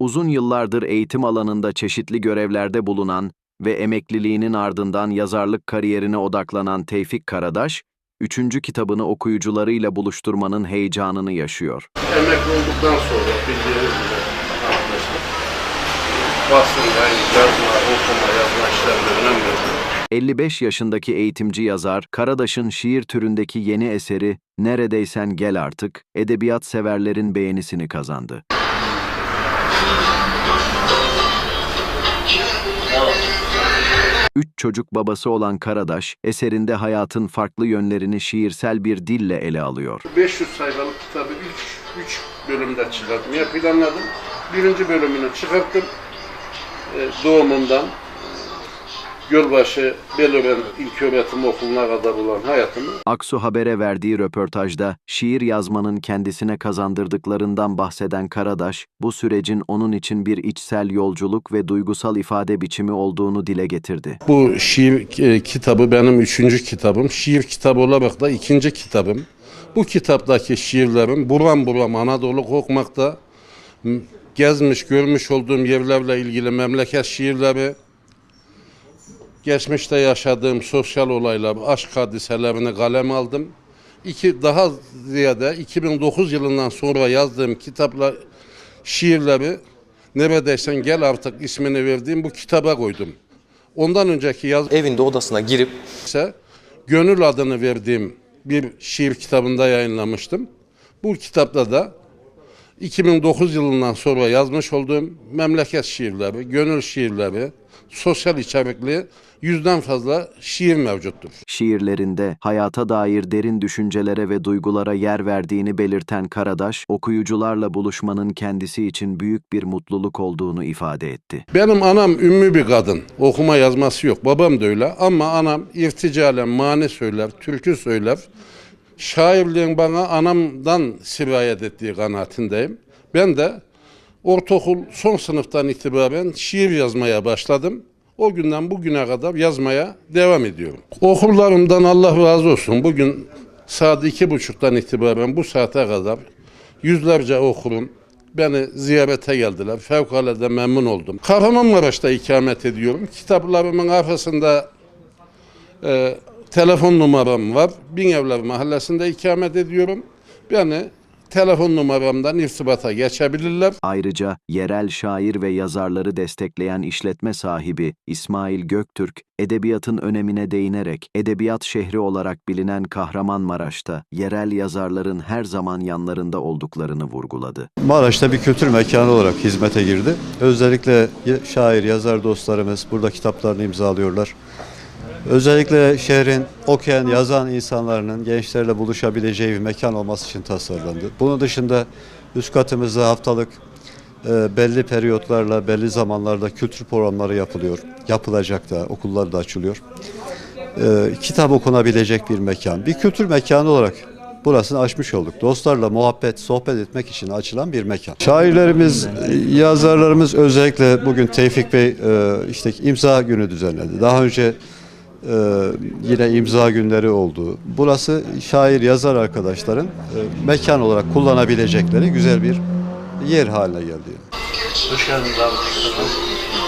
Uzun yıllardır eğitim alanında çeşitli görevlerde bulunan ve emekliliğinin ardından yazarlık kariyerine odaklanan Tevfik Karadaş, üçüncü kitabını okuyucularıyla buluşturmanın heyecanını yaşıyor. Emekli olduktan sonra bildiğiniz gibi arkadaşlar basında yazma, okuma, yazma işlerine önem verdim. 55 yaşındaki eğitimci yazar, Karadaş'ın şiir türündeki yeni eseri Neredeysen Gel Artık, edebiyat severlerin beğenisini kazandı. Üç çocuk babası olan Karadaş, eserinde hayatın farklı yönlerini şiirsel bir dille ele alıyor. 500 sayfalık kitabı 3 3 bölümde çıkartmaya planladım. Birinci bölümünü çıkarttım. Ee, doğumundan Gölbaşı Belören İlköğretim Okulu'na kadar olan hayatımı Aksu Haber'e verdiği röportajda şiir yazmanın kendisine kazandırdıklarından bahseden Karadaş, bu sürecin onun için bir içsel yolculuk ve duygusal ifade biçimi olduğunu dile getirdi. Bu şiir e, kitabı benim üçüncü kitabım. Şiir kitabı olarak da ikinci kitabım. Bu kitaptaki şiirlerim buram buram Anadolu kokmakta. Gezmiş, görmüş olduğum yerlerle ilgili memleket şiirleri, geçmişte yaşadığım sosyal olaylar, aşk hadiselerini kalem aldım. İki, daha ziyade 2009 yılından sonra yazdığım kitapla şiirleri neredeyse gel artık ismini verdiğim bu kitaba koydum. Ondan önceki yaz evinde odasına girip ise Gönül adını verdiğim bir şiir kitabında yayınlamıştım. Bu kitapta da 2009 yılından sonra yazmış olduğum memleket şiirleri, gönül şiirleri, sosyal içerikli yüzden fazla şiir mevcuttur. Şiirlerinde hayata dair derin düşüncelere ve duygulara yer verdiğini belirten Karadaş, okuyucularla buluşmanın kendisi için büyük bir mutluluk olduğunu ifade etti. Benim anam ümmü bir kadın. Okuma yazması yok. Babam da öyle. Ama anam irticalen mani söyler, türkü söyler. Şairliğin bana anamdan sirayet ettiği kanaatindeyim. Ben de ortaokul son sınıftan itibaren şiir yazmaya başladım. O günden bugüne kadar yazmaya devam ediyorum. Okullarımdan Allah razı olsun. Bugün saat iki buçuktan itibaren bu saate kadar yüzlerce okurum beni ziyarete geldiler. Fevkalade memnun oldum. Kahramanmaraş'ta ikamet ediyorum. Kitaplarımın arkasında e, telefon numaram var. Binevler Mahallesi'nde ikamet ediyorum. Beni telefon numaramdan irtibata geçebilirler. Ayrıca yerel şair ve yazarları destekleyen işletme sahibi İsmail Göktürk, edebiyatın önemine değinerek edebiyat şehri olarak bilinen Kahramanmaraş'ta yerel yazarların her zaman yanlarında olduklarını vurguladı. Maraş'ta bir kültür mekanı olarak hizmete girdi. Özellikle şair, yazar dostlarımız burada kitaplarını imzalıyorlar. Özellikle şehrin okuyan, yazan insanların gençlerle buluşabileceği bir mekan olması için tasarlandı. Bunun dışında üst katımızda haftalık e, belli periyotlarla, belli zamanlarda kültür programları yapılıyor. Yapılacak da, okullar da açılıyor. E, kitap okunabilecek bir mekan. Bir kültür mekanı olarak burasını açmış olduk. Dostlarla muhabbet, sohbet etmek için açılan bir mekan. Şairlerimiz, yazarlarımız özellikle bugün Tevfik Bey e, işte imza günü düzenledi. Daha önce e, yine imza günleri oldu. Burası şair, yazar arkadaşların e, mekan olarak kullanabilecekleri güzel bir yer haline geldi. hoş.